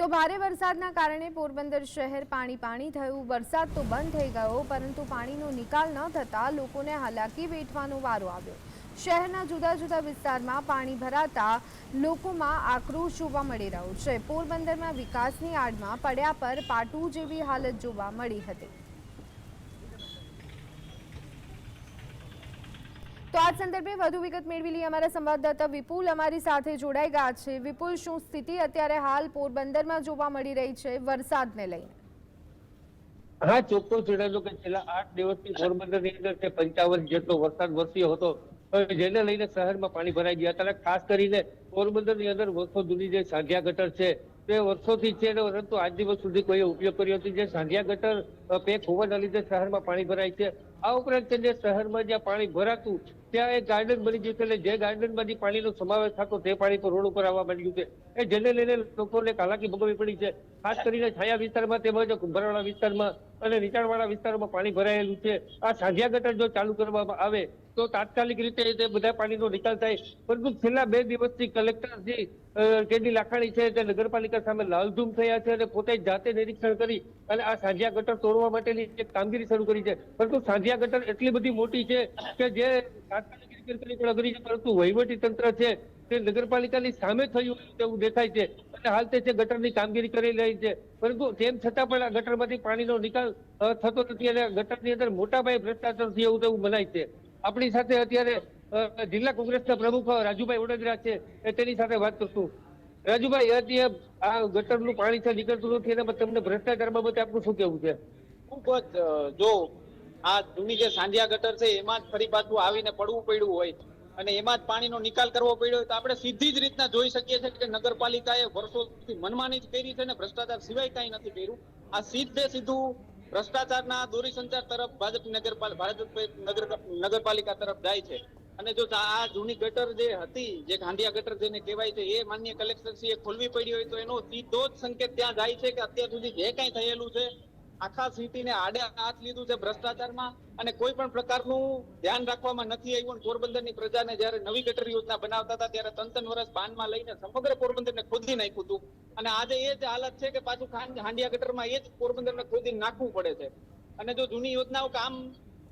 તો ભારે વરસાદના કારણે પોરબંદર શહેર પાણી પાણી થયું. વરસાદ તો બંધ થઈ ગયો, પરંતુ પાણીનો નિકાલ ન થતાં લોકોને હાલાકી વેઠવાનો વારો આવ્યો. શહેરના જુદા જુદા વિસ્તારમાં પાણી ભરાતા લોકોમાં આક્રોશ જોવા મળી રહ્યો છે. પોરબંદરમાં વિકાસની આડમાં પડ્યા પર પાટું જેવી હાલત જોવા મળી હતી. તો આ સંદર્ભે વધુ વિગત મેળવી લઈએ અમારા સંવાદદાતા વિપુલ. અમારી સાથે જોડાઈ ગયા છે. વિપુલ, શું સ્થિતિ અત્યારે હાલ પોરબંદરમાં જોવા મળી રહી છે વરસાદને લઈને? હા, ચોક્કસ જણાવ્યું કે છેલ્લા આઠ દિવસથી પોરબંદરની અંદર તે પંચાવન જેટલો વરસાદ વરસ્યો હતો. જેને લઈને શહેરમાં પાણી ભરાઈ ગયા હતા ખાસ કરીને પોરબંદરની અંદર વર્ષો જૂની જે સાંધિયા ગટર છે, તે વર્ષોથી છે પરંતુ આજ દિવસ સુધી કોઈએ ઉપયોગ કર્યો નથી. જે સાંધિયા ગટર પેક હોવાના લીધે શહેરમાં પાણી ભરાય છે. આ ઉપરાંત જે શહેરમાં જ્યાં પાણી ભરાતું ત્યાં એક ગાર્ડન બની ગયું છે અને જે ગાર્ડનમાંથી પાણીનો સમાવેશ થતો તે પાણી તો રોડ ઉપર આવવા માંડ્યું છે. એ જેને લઈને લોકોને હાલાકી ભોગવવી પડી છે. ખાસ કરીને છાયા વિસ્તારમાં તેમજ કુંભારવાડા વિસ્તારમાં અને નીચાણવાળા વિસ્તારોમાં પાણી ભરાયેલું છે. આ સાંધિયા ગટર જો ચાલુ કરવામાં આવે તો તાત્કાલિક રીતે તે બધા પાણીનો નિકાલ થાય. પરંતુ છેલ્લા બે દિવસથી કલેક્ટરજી કેડી લાખાણી છે તે નગરપાલિકા સામે લાલધૂમ થયા છે અને પોતે જાતે નિરીક્ષણ કરી અને આ સાંધિયા ગટર તોડવા માટેની એક કામગીરી શરૂ કરી છે. પરંતુ સાંધિયા ગટર એટલી બધી મોટી છે કે જે રિપેર કરવી છે પરંતુ વહીવટી તંત્ર છે તે નગરપાલિકાની સામે થયું તેવું દેખાય છે અને હાલ તે છે ગટરની કામગીરી કરી રહી છે. પરંતુ તેમ છતાં પણ ગટરમાંથી પાણીનો નિકાલ થતો નથી અને ગટરની અંદર મોટા પાયે ભ્રષ્ટાચાર થયું તેવું મનાય છે. આપણી સાથે અત્યારે જિલ્લા કોંગ્રેસના પ્રમુખ રાજુભાઈ વડોદરા છે તેની સાથે વાત કરશું. રાજુભાઈ અત્યારે આ ગટરનું પાણી છે, નીકળતું નથી એના તમને ભ્રષ્ટાચાર બાબતે આપનું શું કેવું છે? ખૂબ જ જો આ જૂની જે સાંધિયા ગટર છે, એમાં જ ફરી પાછું આવીને પડવું પડ્યું હોય. અને એમાં જ પાણીનો નિકાલ કરવો પડ્યો તો આપણે સીધી જ રીતના જોઈ શકીએ છીએ કે નગરપાલિકાએ વર્ષોથી મનમાની જ કરી છે ને ભ્રષ્ટાચાર સિવાય કાંઈ નથી કર્યું. આ સીધે સીધું ભ્રષ્ટાચારના દોરી સંચાર તરફ ભાજપ નગરપાલ, ભાજપ નગર, નગરપાલિકા તરફ જાય છે. અને જો આ જૂની ગટર જે હતી, જે ગાંધિયા ગટર જેને કહેવાય છે, એ માન્ય કલેક્ટરશ્રીએ ખોલવી પડી હોય તો એનો સીધો જ સંકેત ત્યાં જાય છે કે અત્યાર સુધી જે કાંઈ થયેલું છે આખા સિટીને આડે હાથ લીધું છે ભ્રષ્ટાચારમાં અને કોઈ પણ પ્રકારનું ધ્યાન રાખવામાં નથી આવ્યું પોરબંદરની પ્રજાને જયારે નવી ગટર યોજના બનાવતા હતા, ત્યારે ત્રણ વર્ષ બાનમાં લઈને સમગ્ર પોરબંદરને ખોદી નાખ્યું હતું. અને આજે એ જ હાલત છે કે પાછું હાંડિયા ગટરમાં એ જ પોરબંદરને ખોદી નાખવું પડે છે. અને જો જૂની યોજનાઓ કામ,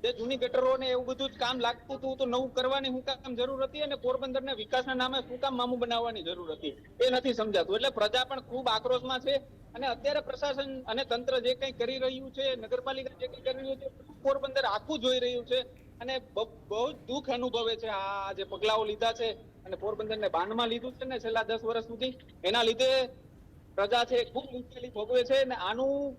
જે જૂની ગટરો ને એવું બધું જ કામ લાગતું હતું, તો નવું કરવાની શું કામ જરૂર હતી અને પોરબંદરને વિકાસના નામે શું કામ મામું બનાવવાની જરૂર હતી? એ નથી સમજાતું. એટલે પ્રજા પણ ખૂબ આક્રોશમાં છે અને અત્યારે પ્રશાસન અને તંત્ર જે કંઈ કરી રહ્યું છે, નગરપાલિકા જે કંઈ કરી રહ્યું છે પોરબંદર આખું જોઈ રહ્યું છે અને બહુ જ દુઃખ અનુભવે છે આ જે પગલાઓ લીધા છે અને પોરબંદરને બાંધમાં લીધું છે ને છેલ્લા દસ વર્ષ સુધી. એના લીધે પ્રજા છે ખૂબ મુશ્કેલી ભોગવે છે અને આનું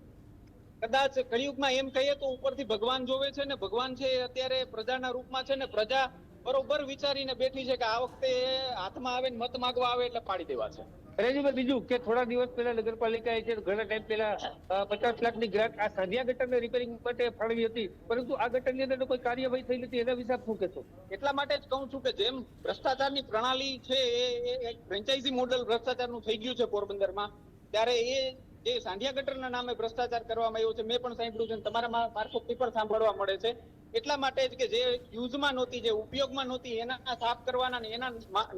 કદાચ કળિયુગમાં એમ કહીએ તો ઉપરથી ભગવાન જોવે છે ને ભગવાન છે અત્યારે પ્રજાના રૂપમાં છે ને પ્રજા બરોબર વિચારીને બેઠી છે કે આ વખતે હાથમાં આવે ને મત માગવા આવે એટલે પાડી દેવા છે. રાજુભાઈ બીજું કે થોડા દિવસ પહેલા નગરપાલિકાએ છે ઘણા ટાઈમ પહેલા પચાસ લાખની ગ્રાન્ટ આ સાંધિયા ગટરને રિપેરિંગ માટે ફાળવી હતી. પરંતુ આ ગટરની અંદર કોઈ કાર્યવાહી થઈ નથી. એના વિશે શું કહેશો? એટલા માટે જ કહું છું કે જેમ ભ્રષ્ટાચારની પ્રણાલી છે, એ એક ફ્રેન્ચાઇઝી મોડેલ ભ્રષ્ટાચારનું થઈ ગયું છે પોરબંદરમાં, ત્યારે એ જે સાંધિયા ગટરના નામે ભ્રષ્ટાચાર કરવામાં આવ્યો છે, મેં પણ સાંભળ્યું છે તમારા મારફતથી પણ સાંભળવા મળે છે. એટલા માટે જ કે જે યુઝમાં નહોતી, જે ઉપયોગમાં નહોતી, એના સાફ કરવાના એના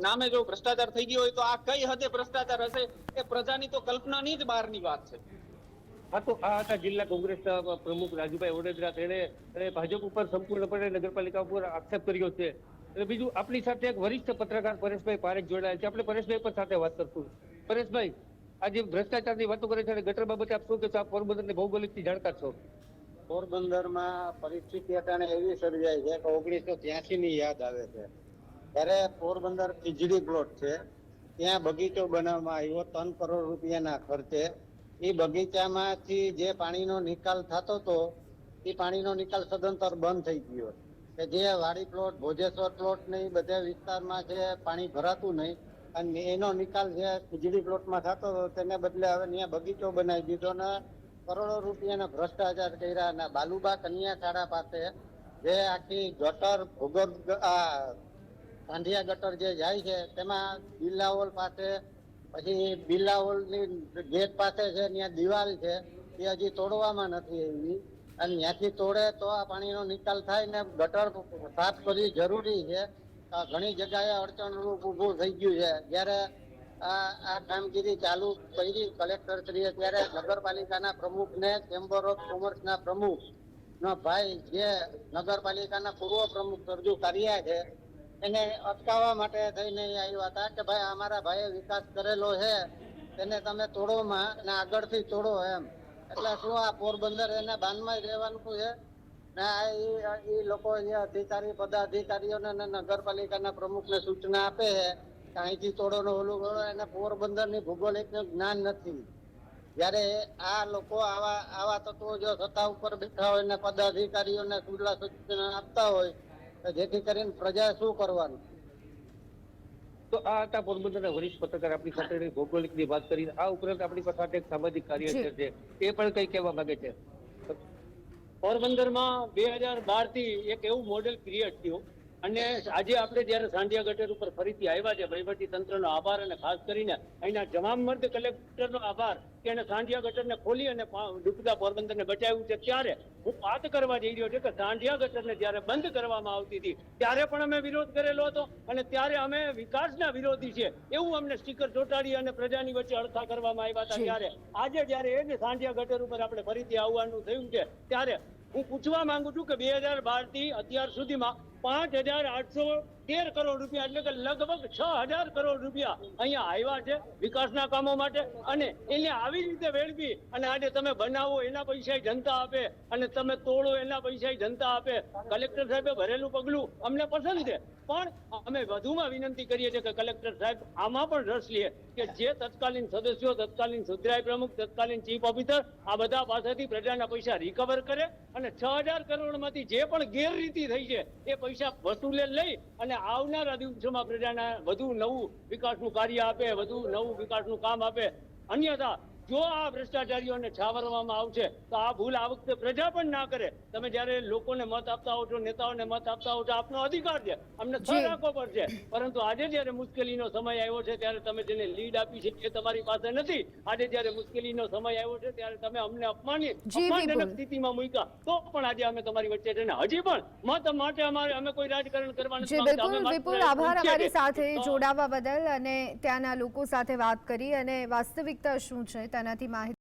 નામે જો ભ્રષ્ટાચાર થઈ ગયો હોય તો આ કઈ હદે ભ્રષ્ટાચાર હશે એ પ્રજાની તો કલ્પનાની જ બહારની વાત છે. હા, તો આ હતા જિલ્લા કોંગ્રેસના પ્રમુખ રાજુભાઈ વડોદરા. તેણે ભાજપ ઉપર સંપૂર્ણપણે નગરપાલિકા ઉપર આક્ષેપ કર્યો છે. અને બીજું આપણી સાથે એક વરિષ્ઠ પત્રકાર પરેશભાઈ પારેખ જોડાયા છે. આપણે પરેશભાઈ પર સાથે વાત કરશું. પરેશભાઈ, આ જે ભ્રષ્ટાચારની વાતો કરે છે અને ગટર બાબતે આપ શું કહેશો? આપ પોરબંદરની ભૌગોલિકથી જાણકાર છો. પોરબંદરમાં પરિસ્થિતિ અટાણે એવી સર્જાય છે કે ઓગણીસો ત્યાસી ની યાદ આવે છે. ત્યારે પોરબંદર ખીજડી પ્લોટ છે. ત્યાં બગીચો બનાવવામાં આવ્યો, ત્રણ કરોડ રૂપિયાના ખર્ચે. એ બગીચામાંથી જે પાણીનો નિકાલ થતો હતો, એ પાણીનો નિકાલ સદંતર બંધ થઈ ગયો. કે જે વાડી પ્લોટ ભોજેશ્વર પ્લોટ ને બધા વિસ્તારમાં છે, પાણી ભરાતું નહીં. અને એનો નિકાલ જે ખીજડી પ્લોટમાં થતો હતો, તેને બદલે હવે ત્યાં બગીચો બનાવી દીધો ને કરોડો રૂપિયાના ભ્રષ્ટાચાર કર્યા અને બાલુબા કન્યા શાળા પાસે જે આખી ગટર ભૂગર્ભ આ કાંધિયા ગટર જે જાય છે, તેમાં બિલ્લાવોલ પાસે, પછી બિલ્લાવોલની ગેટ પાસે છે, ત્યાં દિવાલ છે, એ હજી તોડવામાં નથી એવી અને ત્યાંથી તોડે તો આ પાણીનો નિકાલ થાય ને ગટર સાફ કરવી જરૂરી છે. ઘણી જગ્યાએ અડચણરૂપ ઊભું થઈ ગયું છે. જ્યારે આ કામગીરી ચાલુ કરી કલેક્ટર શ્રીએ ત્યારે નગરપાલિકાના પ્રમુખને ચેમ્બર ઓફ કોમર્સના પ્રમુખ નો ભાઈ જે નગરપાલિકાના પૂર્વ પ્રમુખ સરજુ કારિયા છે, એને અટકાવવા માટે થઈને આવ્યા હતા કે ભાઈ અમારા ભાઈએ વિકાસ કરેલો છે, તેને તમે તોડોમાં ને આગળથી તોડો એમ. એટલે શું આ પોરબંદર એને બાનમાં જ રહેવાનું છે? ને આ ઈ લોકો જે અધિકારી, પદાધિકારીઓને ને નગરપાલિકાના પ્રમુખને સૂચના આપે છે કે અહીંથી તોડો ઓલું કરો એને પોરબંદરની ભૂગોળિકનું જ્ઞાન નથી. જ્યારે આ લોકો આવા આવા તત્વો જો સત્તા ઉપર બેઠા હોય ને પદાધિકારીઓને સૂચના સૂચના આપતા હોય તો જેથી કરીને પ્રજા શું કરવાનું? તો આ હતા પોરબંદરના વરિષ્ઠ પત્રકાર આપણી સાથે ભૌગોલિકની વાત કરી આ ઉપરાંત આપણી પાસે એક સામાજિક કાર્યકર છે એ પણ કઈ કહેવા માંગે છે. પોરબંદરમાં બે હજાર બારથી એક એવું મોડેલ ક્રિએટ થયું અને આજે આપણે જયારે સાંધિયા ગટર ઉપર ફરીથી આવ્યા છે વહીવટી તંત્રનો આભાર અને ખાસ કરીને અહીંના તમામ મર્દ કલેક્ટરનો આભાર કે એને સાંઢિયા ગટરને ખોલી અને ડૂબતા પોરબંદરને બચાવ્યું છે. ત્યારે હું વાત કરવા જઈ રહ્યો છું કે સાંઢિયા ગટરને જ્યારે બંધ કરવામાં આવતી હતી ત્યારે પણ અમે વિરોધ કરેલો હતો અને ત્યારે અમે વિકાસના વિરોધી છે એવું અમને સ્ટીકર ચોંટાડી અને પ્રજાની વચ્ચે અડથા કરવામાં આવ્યા હતા ત્યારે. આજે જ્યારે એ જ સાંઢિયા ગટર ઉપર આપણે ફરીથી આવવાનું થયું છે ત્યારે હું પૂછવા માંગુ છું કે બે હજાર બારથી અત્યાર સુધીમાં પાંચ હજાર આઠસો તેર કરોડ રૂપિયા એટલે કે લગભગ છ હજાર કરોડ રૂપિયા અહીંયા આવ્યા છે વિકાસના કામો માટે. અને એને આવી રીતે વેડવી અને આજે તમે બનાવો એના પૈસા જનતા આપે અને તમે તોડો એના પૈસા જનતા આપે. કલેક્ટર સાહેબે ભરેલું પગલું અમને પસંદ છે. પણ અમે વધુમાં વિનંતી કરીએ છીએ કે કલેક્ટર સાહેબ આમાં પણ રસ લે કે જે તત્કાલીન સદસ્યો, તત્કાલીન સુધરાય પ્રમુખ, તત્કાલીન ચીફ ઓફિસર આ બધા પાસેથી પ્રજાના પૈસા રિકવર કરે અને છ હજાર કરોડમાંથી જે પણ ગેરરીતિ થઈ છે એ પૈસા વસૂલે લઈ અને આવનારા દિવસોમાં પ્રજાના વધુ નવું વિકાસનું કાર્ય આપે વધુ નવું વિકાસનું કામ આપે. અન્યથા જો આ ભ્રષ્ટાચારીઓને છાવરવામાં આવશે તો આ ભૂલ આ વખતે પ્રજા પણ ના કરે. તમે જ્યારે લોકોને મત આપતા હો છો નેતાઓને મત આપતા હો છો આપનો અધિકાર છે. અમને. થર રાખવો પડશે. પરંતુ આજે જ્યારે મુશ્કેલીનો સમય આવ્યો છે ત્યારે તમે જેને લીડ આપી છે એ તમારી પાસે નથી. આજે જ્યારે મુશ્કેલીનો સમય આવ્યો છે ત્યારે તમે અમને અપમાની અપમાનજનક સ્થિતિમાં મૂક્યા. તો પણ આજે અમે તમારી વચ્ચે છે ને હજી પણ મત માટે અમારે અમે કોઈ રાજકારણ કરવાનું નથી બિલકુલ વિપુલ આભાર અમારી સાથે જોડાવા બદલ અને ત્યાંના લોકો સાથે વાત કરી અને વાસ્તવિકતા શું છે તેનાથી માહિતી